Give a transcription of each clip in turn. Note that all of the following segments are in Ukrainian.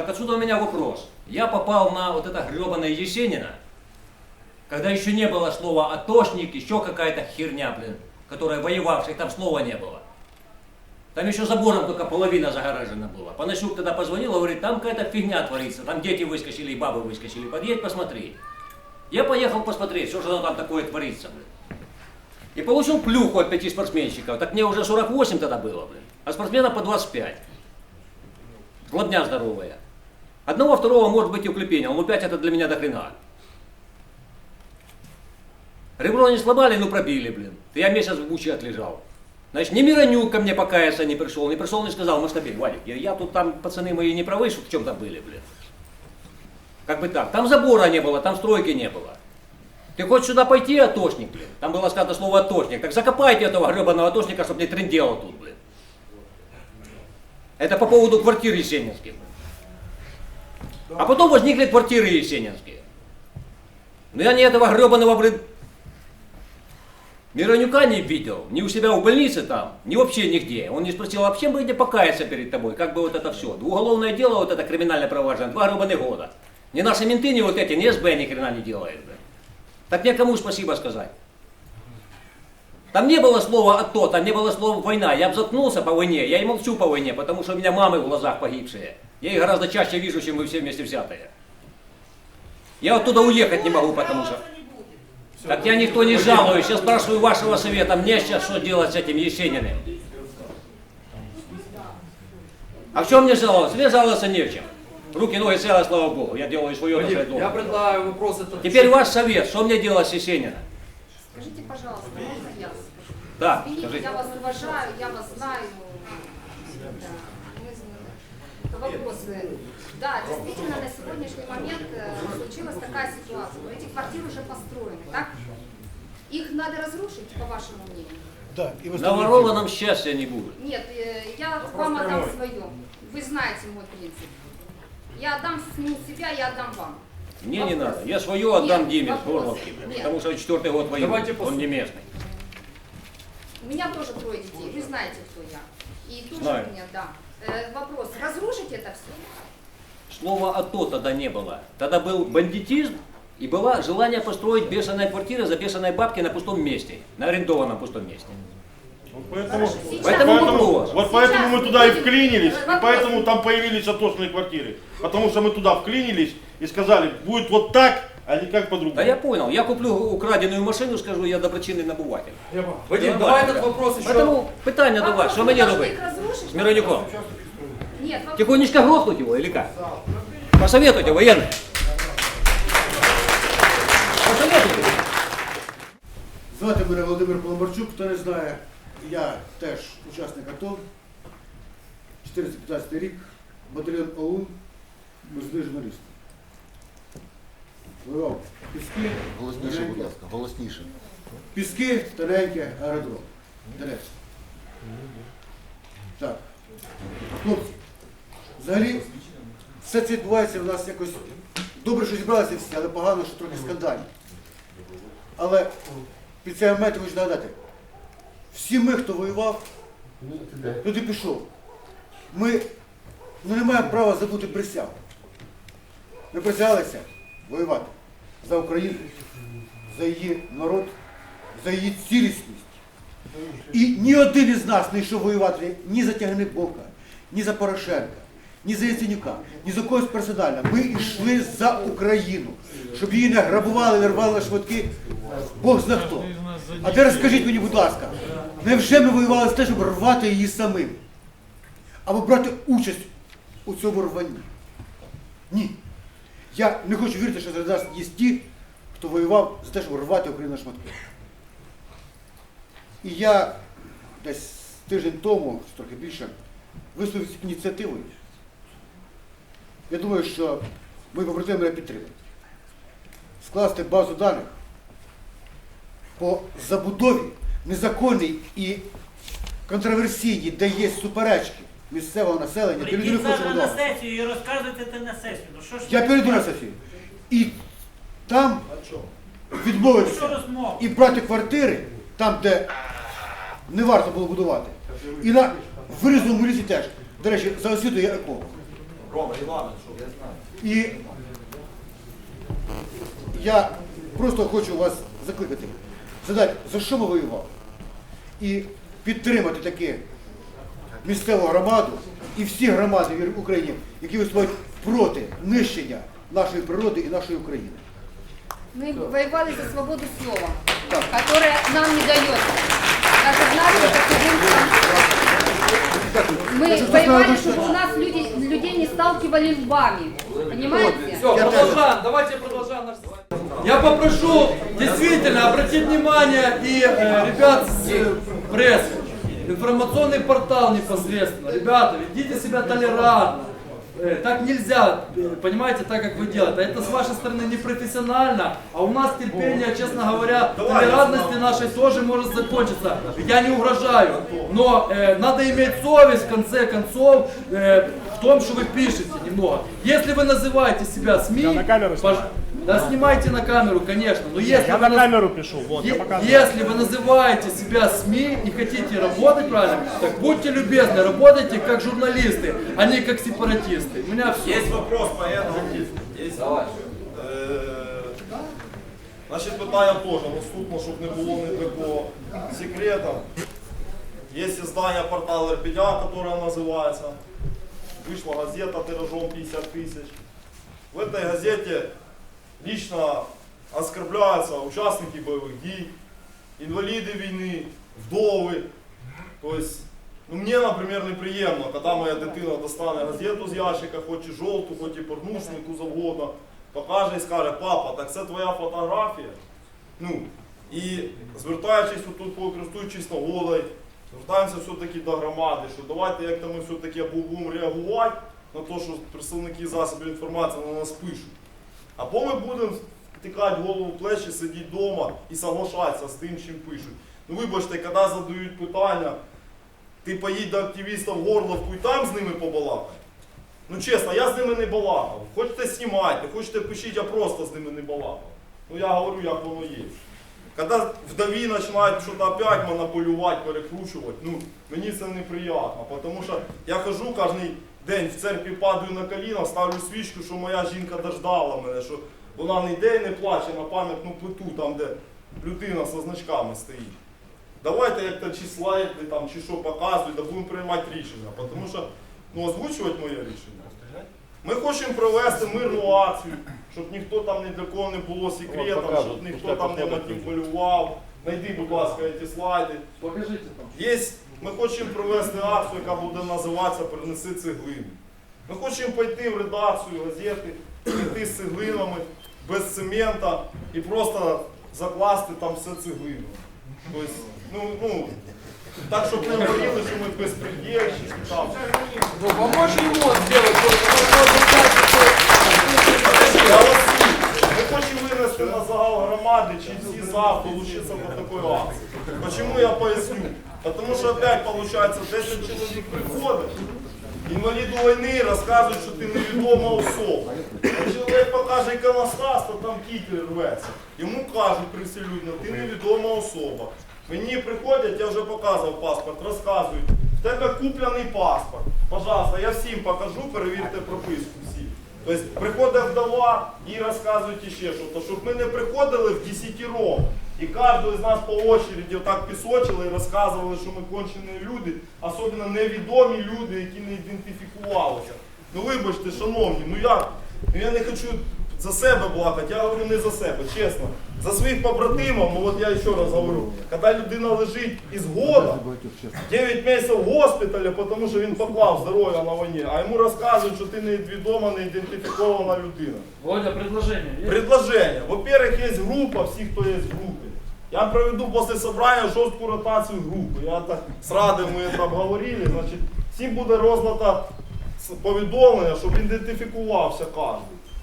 Так отсюда у меня вопрос. Я попал на вот это гребаное Есенина, когда еще не было слова атошник, еще какая-то херня, блин, которая воевавших, там слова не было. Там еще забором только половина загоражена была. Панасюк тогда позвонил, говорит, там какая-то фигня творится, там дети выскочили и бабы выскочили, подъедь посмотри. Я поехал посмотреть, что же там такое творится, блин. И получил плюху от пяти спортсменщиков. Так мне уже 48 тогда было, блин. А спортсменов по 25. Глобня здоровая. Одного, второго может быть и уклепение, но 5 это для меня до хрена. Ребро не сломали, ну пробили, блин. Я месяц в буче отлежал. Значит, ни Миронюк ко мне покаяться не пришел, не пришел, не сказал, Мастабель, Валик, я, я тут там, пацаны мои, не правы, что в чем-то были, блин. Как бы так. Там забора не было, там стройки не было. Ты хочешь сюда пойти, атошник, блин? Там было сказано слово атошник. Так закопайте этого гребаного атошника, чтобы не трендело тут, блин. Это по поводу квартир Есенинских. А потом возникли квартиры Есенинские. Но я ни этого гребаного, блин, Миронюка не видел, ни у себя в больнице там, ни вообще нигде. Он не спросил, а чем бы не покаяться перед тобой, как бы вот это все. Уголовное дело, вот это криминальное провожение, два гребаных года. Ни наши менты, ни вот эти, ни СБ ни хрена не делает. блин. Так мне кому спасибо сказать? Там не было слова «АТО», там не было слова «война». Я бы заткнулся по войне, я и молчу по войне, потому что у меня мамы в глазах погибшие. Я их гораздо чаще вижу, чем вы все вместе взятые. Я оттуда уехать не могу, потому что... Так я никто не жалуюсь, я спрашиваю вашего совета, мне сейчас что делать с этим Есениным? А в чем мне жаловаться? Мне жаловаться не в чем. Руки, ноги целы, слава Богу, я делаю свое Вадим, нашей я предлагаю вопрос этот. Теперь ваш совет, что мне делать с Есениным? Скажите, пожалуйста, можно я скажу? Да, Извините, скажите. я вас уважаю, я вас знаю. Да, мы. Вопросы. Да, действительно, на сегодняшний момент э, случилась такая ситуация. Но эти квартиры уже построены, так? Их надо разрушить, по вашему мнению? Да, и На ворованном счастья не будет. Нет, э, я вам отдам свое. Вы знаете мой принцип. Я отдам с- себя, я отдам вам. Мне не Вопрос. надо. Я свое отдам Нет, Диме вопрос. Горловке, потому что четвертый год Давайте воюет, он не местный. У меня тоже трое детей, вы знаете, кто я. И тоже Знаю. у меня, да. Э, вопрос, разрушить это все? Слова «АТО» тогда не было. Тогда был бандитизм и было желание построить бешеные квартиры за бешеные бабки на пустом месте, на арендованном пустом месте. Вот Поэтому, Хорошо, сейчас- Поэтому поэтому, вопрос. вот поэтому мы туда и Сейчас вклинились, будет и вопрос. поэтому там появились атошные квартиры. Потому что мы туда вклинились и сказали, будет вот так, а не как по-другому. Да я понял, я куплю украденную машину, скажу, я доброчинный набуватель. Я понял. Вадим, Ну, давай нормально, этот да. вопрос еще. Поэтому питання до вас, Вопрос, що мы мені должны робити? их разрушить? С Миронюком. Тихонечко грохнуть его или как? Посоветуйте, военный. Посоветуйте. Звати мене Володимир Поломарчук, хто не знає, я теж учасник АТО, 415 рік, батальйон ОУН, музичний журналіст. Воював піски, Голосніше, будь ласка, голосніше. піски, тоненьке, аеродром. Донець. Так. Хлопці, взагалі, все це відбувається в нас якось добре, що зібралися всі, але погано, що трохи скандально. Але під цей момент хочу нагадати, всі ми, хто воював, туди пішов. Ми ну, не маємо права забути присягу. Ми присягалися воювати за Україну, за її народ, за її цілісність. І ні один із нас не йшов воювати ні за Тягнебока, ні за Порошенка, ні за Яценюка, ні за когось персонально. Ми йшли за Україну, щоб її не грабували, не рвали на швидки. Бог зна хто. А тепер скажіть мені, будь ласка, невже ми воювали за те, щоб рвати її самим? Або брати участь у цьому рванні? Ні. Я не хочу вірити, що серед нас є ті, хто воював за те, щоб рвати Україну на шматки. І я десь тиждень тому, трохи більше, виступив з ініціативою. Я думаю, що мої побратими мене підтримують. Скласти базу даних по забудові незаконній і контроверсійній, де є суперечки місцевого населення, де люди не Прийдіть хочуть завтра на будувати. сесію і розказуйте це на сесію. Ну що ж Я перейду на Софію. І там Що відмовитися розмова? і брати квартири там, де не варто було будувати. І на вирізному лісі теж. До речі, за освіту я еколог. Рома, регламент, що? І я просто хочу вас закликати, задати, за що ми воювали? І підтримати таке місцеву громаду і всі громади в Україні, які виступають проти нищення нашої природи і нашої України. Мы воевали за свободу слова, которая нам не дается. Даже в нашей Дякую. Мы Я щось воевали, знаю, чтобы у нас люди, людей не сталкивали лбами. Понимаете? Все, продолжаем. Давайте продолжаем наш Я попрошу действительно обратить внимание и э, ребят с э, прессы. Информационный портал непосредственно. Ребята, ведите себя толерантно. Э, Так нельзя, э, понимаете, так как вы делаете. Это с вашей стороны непрофессионально, а у нас терпение, честно говоря, толерантности нашей тоже может закончиться. Я не угрожаю, но э, надо иметь совесть в конце концов э, в том, что вы пишете немного. Если вы называете себя СМИ, Я на камеру пож- снимаю. да снимайте на камеру, конечно, но если Я вы на наз- камеру пишу, вот, я Е- показываю. Если вы называете себя СМИ и хотите работать правильно, так будьте любезны, работайте как журналисты, а не как сепаратисты. У меня все. Є вопрос по этому. Є. Е, Значить, питання теж наступно, щоб не було ні для кого секретом. Есть издание портала РПДА, которое называется. Вышла газета тиражом 50 тысяч. В этой газете лично оскорбляются участники боевых дій, инвалиды війни, вдови. То есть, ну, мне, например, неприємно, коли моя дитина достане газету з ящика, хоч і жовту, хоч і порнушну, яку завгодно, покаже і скаже, папа, так це твоя фотографія. Ну, і звертаючись отут, користуючись нагодою, звертаємося все-таки до громади, що давайте як-то ми все-таки будемо реагувати на те, що представники засобів інформації на нас пишуть. Або ми будемо втикати голову в плечі, сидіти вдома і соглашатися з тим, чим пишуть. Ну вибачте, коли задають питання, ти поїдь до активістів в Горловку і там з ними побалакай. Ну чесно, я з ними не балакав. Хочете знімайте, хочете пишіть, я просто з ними не балакав. Ну я говорю, як воно є. Коли вдові починають щось опять монополювати, перекручувати, ну мені це неприємно, тому що я хожу кожен день в церкві падаю на коліна, ставлю свічку, що моя жінка дождала мене, що вона не йде і не плаче на пам'ятну плиту, там де людина зі значками стоїть. Давайте як-то чи слайди там, чи що показують, да будемо приймати рішення. Тому що ну, озвучувати моє рішення. Ми хочемо провести мирну акцію, щоб ніхто там ні для кого не було секретом, щоб ніхто там не маніпулював. Найди, будь ласка, ці слайди. Покажите там. Є, ми хочемо провести акцію, яка буде називатися Принеси цеглину. Ми хочемо пойти в редакцію газети, прийти з цеглинами, без цемента і просто закласти там все цеглину. Тобто, ну, ну, так, щоб не говорили, що ми безпредельщики там. Ну, помочь ему сделать, Я вас Ми хочемо винести на загал громади, чи всі за долучитися до такої акції. Почему я поясню? Потому що опять получается 10 чоловік приходить, інваліду війни розказують, що ти невідома особа. А чоловік покаже іконостас, то там кітель рветься. Йому кажуть привселюдно, ти невідома особа. Мені приходять, я вже показував паспорт, розказують, в тебе куплений паспорт. Пожалуйста, я всім покажу, перевірте прописку всі. Тобто приходить вдова і розказують іще що, щоб ми не приходили в десятером. І кожного з нас по очереді отак пісочили і розказували, що ми кончені люди, особливо невідомі люди, які не ідентифікувалися. Ну вибачте, шановні, ну я, ну я не хочу за себе плакати, я говорю не за себе, чесно. За своїх побратимів, ну от я ще раз говорю, коли людина лежить із года, 9 місяців в госпіталі, тому що він поклав здоров'я на війні, а йому розказують, що ти невідома, не ідентифікована людина. Володя, предложение есть? Предложение. Во-первых, есть группа, всі, хто є в групі. Я проведу після собрання жорстку ротацію групи. Я так з Ради ми це обговорили. Значить, всім буде розлата с- повідомлення, щоб ідентифікувався кожен.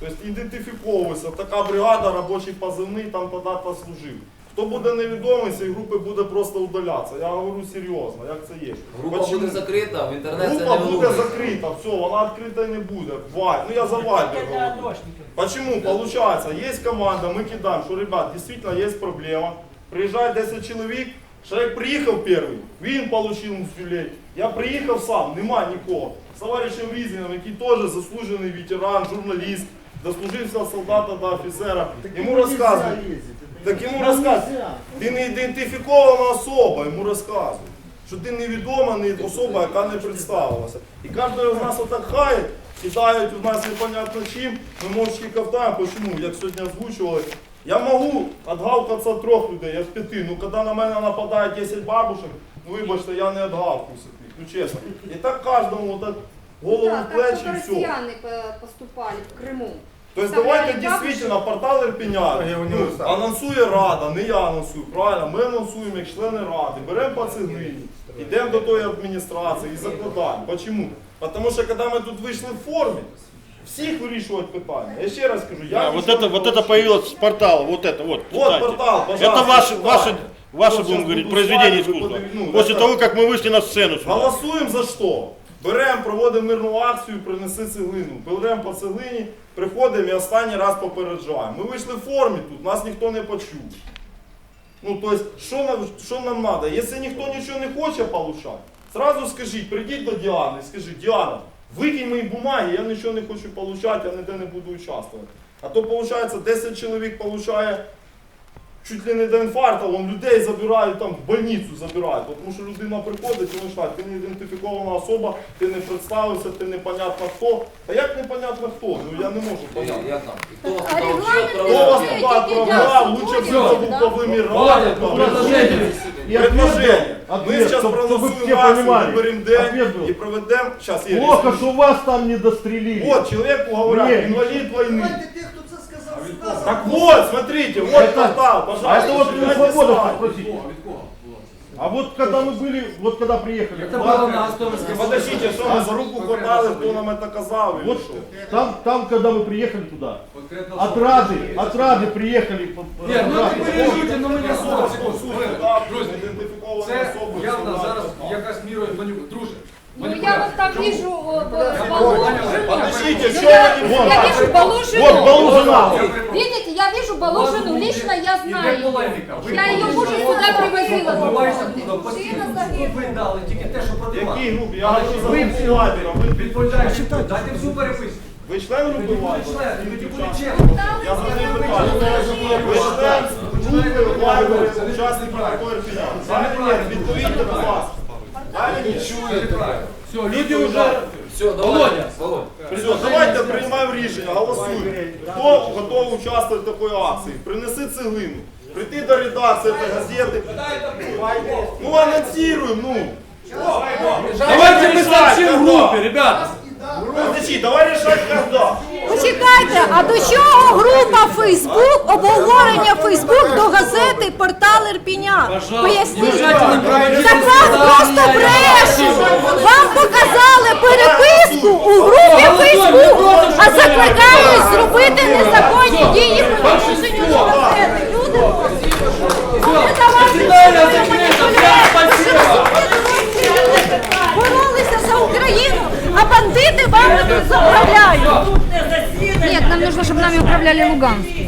Тобто ідентифіковується така бригада, робочий позивний, там тоді-то служив. Хто буде невідомий, цієї групи буде просто удалятися. Я говорю серйозно, як це є. Група Почему? буде закрита, в інтернет це Група не буде закрита, все, вона відкрита не буде. Вай. Ну я за Вайбер говорю. Почему? Получается, есть команда, мы кидаем, что, ребят, действительно есть проблема. Приезжает 10 человек, Человек приїхав перший, він отримав муфюлей. Я приїхав сам, нема нікого. З товаришем Різіним, який теж заслужений ветеран, журналіст, дослужився солдата до офіцера. Йому розказують. Так йому розказують. Ти не ідентифікована особа, йому розказують. Що ти невідома не особа, яка не представилася. І кожного з нас отак хають, кидають у нас непонятно чим, ми мовчки ковтаємо, почему, як сьогодні озвучували. Я можу відгавкатися трьох людей, я з п'яти. Ну коли на мене нападає 10 бабушек, ну вибачте, я не відгавкуюся. Ну чесно. І так кожному отак голову в плечі і все. россияне поступали в Крыму. То есть Вставляли давайте бабушек. дійсно портал Ірпеня ну, анонсує Рада, не я анонсую, правильно, ми анонсуємо як члени Ради, беремо по цеглині, йдемо до тої адміністрації і закладаємо. Почему? Тому що коли ми тут вийшли в формі, всіх вирішувати питання. Я ще раз кажу, я Да, вот нічого это, не вот это получу. появилось с портала, вот это вот. Вот читайте. портал, пожалуйста. Это ваше, читайте. ваше, ваше Вот будем щас говорить, буду произведение слайд, вы искусства. подив- ну, После это- того, как мы вышли на сцену сюда. Голосуємо за що? Беремо, проводимо мирну акцію, принеси цеглину. Беремо по цеглині, приходимо і останній раз попереджаємо. Ми вийшли в формі тут, нас ніхто не почув. Ну, то есть, що нам, що нам треба? Якщо ніхто нічого не хоче получати, зразу скажіть, прийдіть до Діани і скажіть, Діана, викинь мої бумаги, я нічого не хочу получати, я ніде не буду участвувати. А то, виходить, 10 чоловік получає чуть ли не до інфаркту, вон людей забирають там в больницю забирають. От Тому що людина приходить і вони кажуть, ти не ідентифікована особа, ти не представився, ти непонятно хто. Та як непонятно хто? Ну я не можу поняти. А регламент Хто вас эти туди дела отправляв, лучше б входит, був да? повимирати. Владя, предложение. И ответ Предложение. был, Мы ответ, сейчас чтоб- чтобы проголосуем все акцию, понимали. выберем день Ответ был. и проведем. Сейчас, я Плохо, объясню. что вас там не дострелили. Вот, человеку говорят, Нет, инвалид войны. Так вот, смотрите, вот Это- портал, пожалуйста. А это вот читайте свобода сайт. спросите. А вот когда мы были, вот когда приехали, Это в было Латвию, на Островской Подождите, что мы за руку хватали, кто нам это казал или вот что? там, там, когда мы приехали туда, от Рады, от Рады приехали. по- по- Нет, ну Рады. это пережуйте, но мы не Особа, особо. по суті, да, ідентифіковані Це особи, явно всі зараз знають. якась мірою маніпуляція. Ну я вот там вижу вот, э, Балу- Подождите, Ну, что я, не вижу Балу жену. Вот, Балу жена. Видите, я вижу Балу жену, лично я знаю. Я ее мужа сюда привозила. Ви дали тільки те, що проти вас. Якій групі? Я говорю за Ви всі Владіна. Ви, відповідаєте. Дайте всю переписку. ви член групи Тоді буде Владіна? член, і тоді буде чесно. Я задаю питання. Ви член групи Владіна, учасник такої фінансу. Відповідьте, будь ласка. Далі ні. Все, люди уже... Володя, Все, давайте приймаємо рішення, голосуємо. Хто готовий участвувати в такій акції? Принеси цеглину. Прийти до редакції цієї газети. Ну, анонсируем, ну. давайте мы решать, сообщим в группе, ребята. Подожди, давай решать когда. Почекайте, а до чого група Фейсбук, обговорення Фейсбук до газети портал Ірпіня? Пожалуйста, Поясніть. не Так вас просто брешуть! Вам показали переписку у групі Фейсбук, а закликають зробити незаконні дії по порушенню. Люди. Боролися за Україну, а бандити вами тут заправляють. Нет, нам нужно, чтобы нами управляли Луганск.